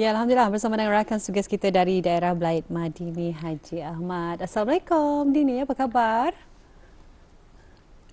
Ya, Alhamdulillah bersama dengan rakan tugas kita dari daerah Blaid Madini Haji Ahmad. Assalamualaikum Dini, apa khabar?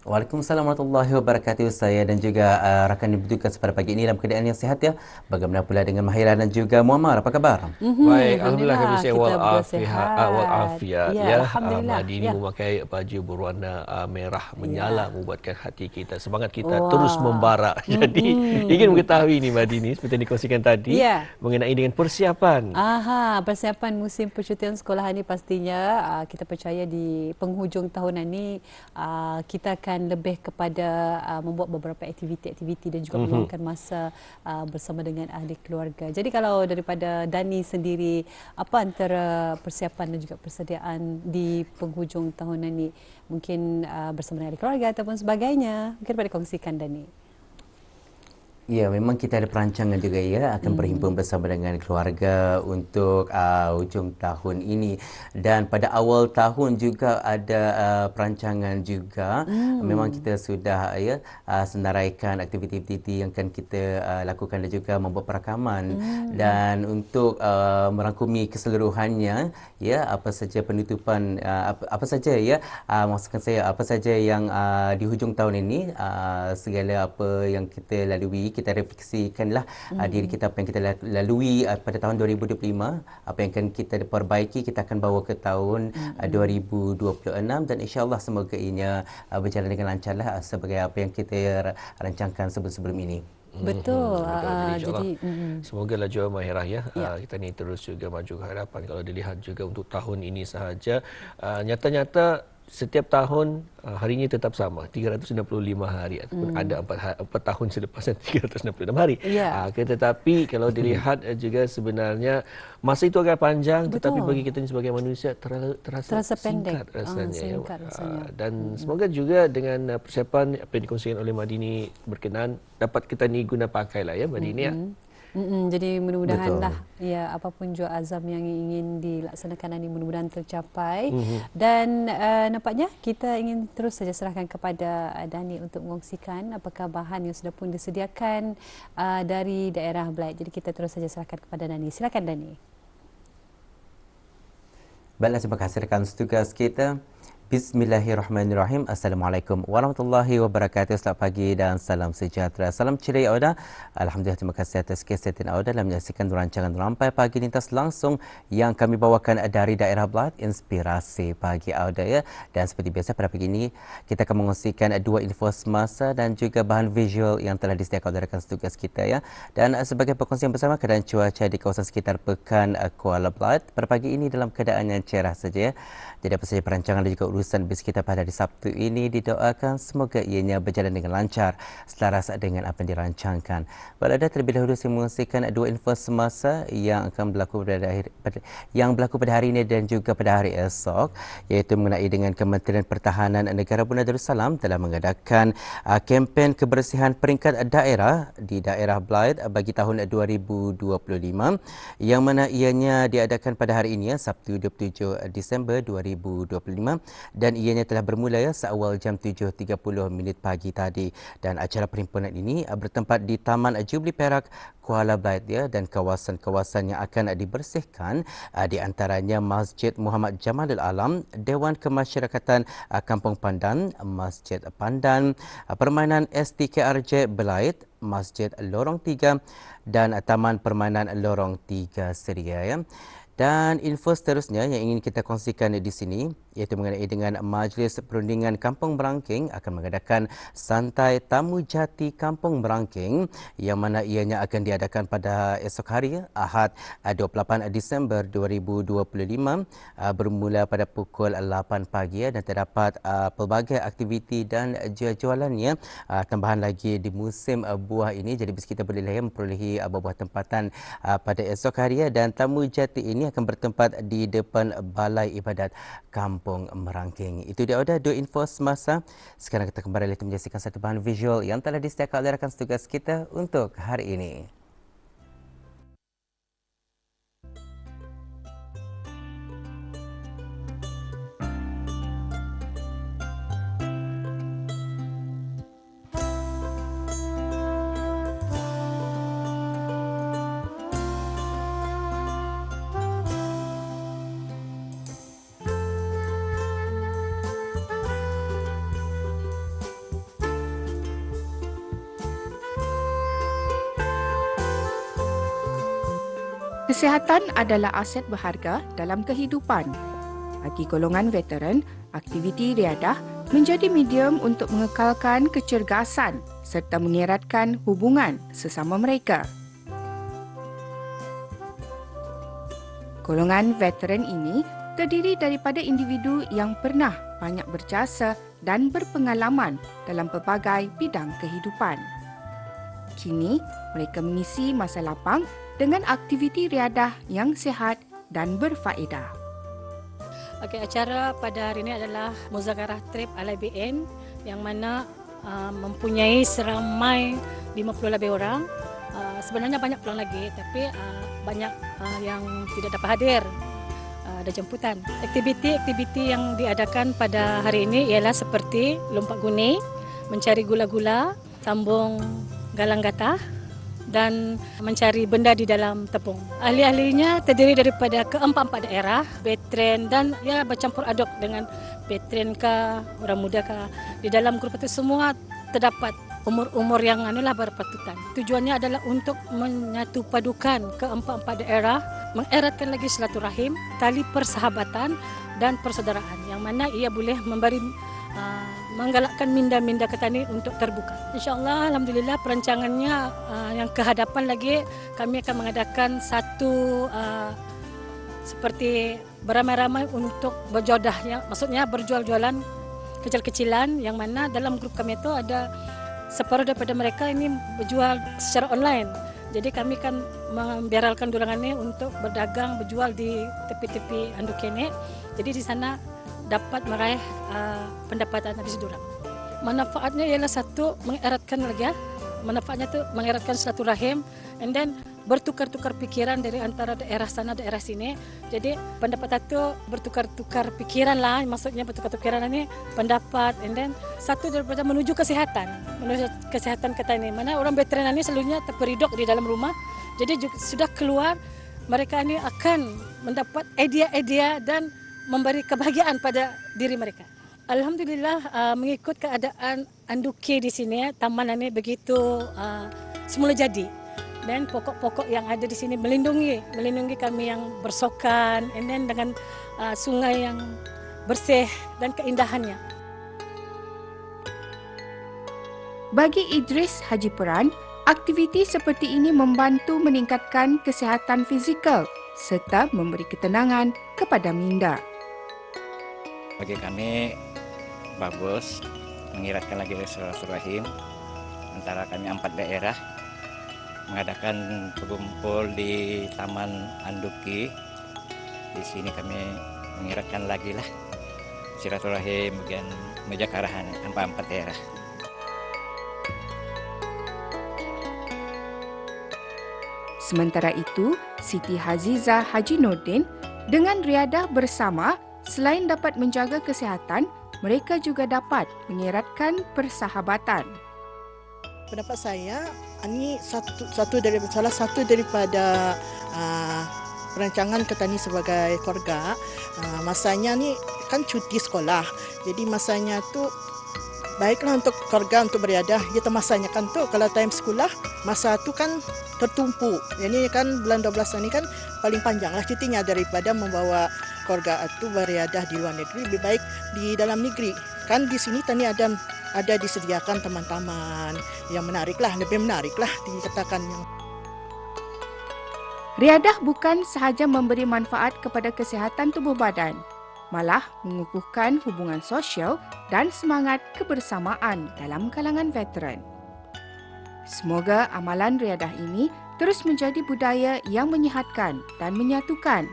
Waalaikumsalam warahmatullahi wabarakatuh. Saya dan juga uh, rakan yang bertugas pada pagi ini dalam keadaan yang sihat ya. Bagaimana pula dengan Mahira dan juga Muammar? Apa khabar? Mm-hmm. Baik, alhamdulillah kami saya wal afiat wal afiat ya. ya. Alhamdulillah. Uh, ini ya. memakai baju berwarna uh, merah menyala ya. membuatkan hati kita semangat kita wow. terus membara. Jadi mm-hmm. ingin mengetahui ni Madini seperti yang dikongsikan tadi ya. mengenai dengan persiapan. Aha, persiapan musim percutian sekolah ini pastinya uh, kita percaya di penghujung tahun ini uh, kita akan akan lebih kepada uh, membuat beberapa aktiviti-aktiviti dan juga mhm. meluangkan masa uh, bersama dengan ahli keluarga. Jadi kalau daripada Dani sendiri, apa antara persiapan dan juga persediaan di penghujung tahun ini? Mungkin uh, bersama dengan ahli keluarga ataupun sebagainya. Mungkin pada kongsikan Dani. Ya, memang kita ada perancangan juga ya akan hmm. berhimpun bersama dengan keluarga untuk uh, hujung tahun ini dan pada awal tahun juga ada uh, perancangan juga. Hmm. Memang kita sudah ya uh, senaraikan aktiviti-aktiviti yang akan kita uh, lakukan dan juga membuat perakaman hmm. dan untuk uh, merangkumi keseluruhannya ya apa saja penutupan uh, apa, apa saja ya uh, maksudkan saya apa saja yang uh, di hujung tahun ini uh, segala apa yang kita lalui kita refleksikanlah mm-hmm. uh, diri kita apa yang kita lalui uh, pada tahun 2025 apa yang akan kita perbaiki kita akan bawa ke tahun mm-hmm. uh, 2026 dan insyaallah semoga ianya uh, berjalan dengan lancarlah uh, sebagai apa yang kita rancangkan sebelum-sebelum ini Betul. Hmm, uh, jadi mm. semoga lah jual Mahirah ya. ya. Uh, kita ni terus juga maju ke hadapan kalau dilihat juga untuk tahun ini sahaja uh, nyata-nyata setiap tahun uh, harinya tetap sama 365 hari ataupun hmm. ada 4, 4 tahun selepas 366 hari. Yeah. Uh, tetapi kalau dilihat uh, juga sebenarnya masa itu agak panjang Betul. tetapi bagi kita sebagai manusia terasa, terasa, singkat pendek. rasanya. Uh, singkat ya. rasanya. Uh, dan hmm. semoga juga dengan uh, persiapan apa yang dikongsikan oleh Madini berkenan dapat kita ni guna pakai lah ya Madini hmm. ya. Mm-mm, jadi mudah-mudahanlah ya apapun jua azam yang ingin dilaksanakan ini mudah-mudahan tercapai mm-hmm. dan uh, nampaknya kita ingin terus saja serahkan kepada uh, Dani untuk mengongsikan apakah bahan yang sudah pun disediakan uh, dari daerah Blaid. Jadi kita terus saja serahkan kepada Dani. Silakan Dani. Baiklah terima kasih rekan tugas kita. Bismillahirrahmanirrahim. Assalamualaikum warahmatullahi wabarakatuh. Selamat pagi dan salam sejahtera. Salam ceria Auda. Alhamdulillah terima kasih atas kesetiaan Auda dalam menyaksikan rancangan Rampai Pagi Lintas langsung yang kami bawakan dari daerah Blat Inspirasi Pagi Auda ya. Dan seperti biasa pada pagi ini kita akan mengongsikan dua info semasa dan juga bahan visual yang telah disediakan oleh rakan tugas kita ya. Dan sebagai perkongsian bersama keadaan cuaca di kawasan sekitar Pekan Kuala Blat pada pagi ini dalam keadaan yang cerah saja ya. Jadi apa saja perancangan dan juga urusan bis kita pada hari Sabtu ini didoakan semoga ianya berjalan dengan lancar selaras dengan apa yang dirancangkan. Berada terlebih dahulu saya mengungsikan dua info semasa yang akan berlaku pada hari, pada, yang berlaku pada hari ini dan juga pada hari esok iaitu mengenai dengan Kementerian Pertahanan Negara Brunei Darussalam telah mengadakan uh, kempen kebersihan peringkat daerah di daerah Blaid bagi tahun 2025 yang mana ianya diadakan pada hari ini Sabtu 27 Disember 2025 dan ianya telah bermula ya seawal jam 7.30 minit pagi tadi dan acara perhimpunan ini uh, bertempat di Taman Jubli Perak Kuala Blaid ya dan kawasan-kawasan yang akan dibersihkan uh, di antaranya Masjid Muhammad Jamalul Alam, Dewan Kemasyarakatan uh, Kampung Pandan, Masjid Pandan, permainan STKRJ Blaid, Masjid Lorong 3 dan Taman Permainan Lorong 3 Seria ya. Dan info seterusnya yang ingin kita kongsikan di sini iaitu mengenai dengan Majlis Perundingan Kampung Berangking akan mengadakan Santai Tamu Jati Kampung Berangking yang mana ianya akan diadakan pada esok hari Ahad 28 Disember 2025 uh, bermula pada pukul 8 pagi dan terdapat pelbagai aktiviti dan jualannya tambahan lagi di musim buah ini jadi kita boleh memperolehi buah-buah tempatan pada esok hari dan tamu jati ini akan bertempat di depan Balai Ibadat Kampung Merangking. Itu dia ada dua info semasa. Sekarang kita kembali lagi menyaksikan satu bahan visual yang telah disediakan oleh rakan tugas kita untuk hari ini. Kesihatan adalah aset berharga dalam kehidupan. Bagi golongan veteran, aktiviti riadah menjadi medium untuk mengekalkan kecergasan serta mengeratkan hubungan sesama mereka. Golongan veteran ini terdiri daripada individu yang pernah banyak berjasa dan berpengalaman dalam pelbagai bidang kehidupan. Kini, mereka mengisi masa lapang dengan aktiviti riadah yang sihat dan berfaedah. Okey, acara pada hari ini adalah Muzakarah Trip LIBN yang mana uh, mempunyai seramai 50 lebih orang. Uh, sebenarnya banyak pulang lagi tapi uh, banyak uh, yang tidak dapat hadir. Uh, ada jemputan. Aktiviti-aktiviti yang diadakan pada hari ini ialah seperti lompat guni, mencari gula-gula, sambung galang gatah, dan mencari benda di dalam tepung. Ahli-ahlinya terdiri daripada keempat-empat daerah, veteran dan ya bercampur aduk dengan veteran ke, orang muda ke. Di dalam grup itu semua terdapat umur-umur yang anulah berpatutan. Tujuannya adalah untuk menyatu padukan keempat-empat daerah, mengeratkan lagi silaturahim, tali persahabatan dan persaudaraan yang mana ia boleh memberi uh, menggalakkan minda-minda ketani untuk terbuka. InsyaAllah, Alhamdulillah perancangannya uh, yang kehadapan lagi kami akan mengadakan satu uh, seperti beramai-ramai untuk berjodah, ya, maksudnya berjual-jualan kecil-kecilan yang mana dalam grup kami itu ada separuh daripada mereka ini berjual secara online. Jadi kami kan membiarkan dulangan ini untuk berdagang, berjual di tepi-tepi anduk ini. Jadi di sana dapat meraih uh, pendapatan habis durang. Manfaatnya ialah satu mengeratkan lagi ya. Manfaatnya tu mengeratkan silaturahim and then bertukar-tukar pikiran dari antara daerah sana daerah sini. Jadi pendapat itu bertukar-tukar pikiran lah. Maksudnya bertukar-tukar pikiran ini pendapat and then satu daripada menuju kesehatan. Menuju kesehatan kita ini. Mana orang veteran ini selalunya terperidok di dalam rumah. Jadi juga, sudah keluar mereka ini akan mendapat idea-idea dan memberi kebahagiaan pada diri mereka. Alhamdulillah uh, mengikut keadaan Anduki di sini, taman ini begitu uh, semula jadi. Dan pokok-pokok yang ada di sini melindungi, melindungi kami yang bersokan, and then dengan uh, sungai yang bersih dan keindahannya. Bagi Idris Haji Peran, aktiviti seperti ini membantu meningkatkan kesihatan fizikal serta memberi ketenangan kepada minda bagi kami bagus mengiratkan lagi silaturahim antara kami empat daerah mengadakan berkumpul di Taman Anduki. Di sini kami mengiratkan lagi lah silaturahim bagian mejakarahan empat-empat daerah. Sementara itu, Siti Haziza Haji Nordin dengan riadah bersama Selain dapat menjaga kesihatan, mereka juga dapat mengeratkan persahabatan. Pendapat saya, ini satu, satu dari salah satu daripada uh, perancangan Ketani sebagai keluarga. Uh, masanya ni kan cuti sekolah. Jadi masanya tu baiklah untuk keluarga untuk beriadah. Kita masanya kan tu kalau time sekolah, masa tu kan tertumpu. Ini kan bulan 12 ini kan paling panjang lah cutinya daripada membawa keluarga itu beriadah di luar negeri lebih baik di dalam negeri. Kan di sini tadi ada ada disediakan teman-teman yang menarik lah lebih menarik lah dikatakan. Yang Riadah bukan sahaja memberi manfaat kepada kesihatan tubuh badan, malah mengukuhkan hubungan sosial dan semangat kebersamaan dalam kalangan veteran. Semoga amalan riadah ini terus menjadi budaya yang menyihatkan dan menyatukan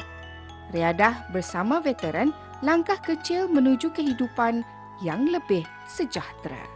Riadah bersama veteran langkah kecil menuju kehidupan yang lebih sejahtera.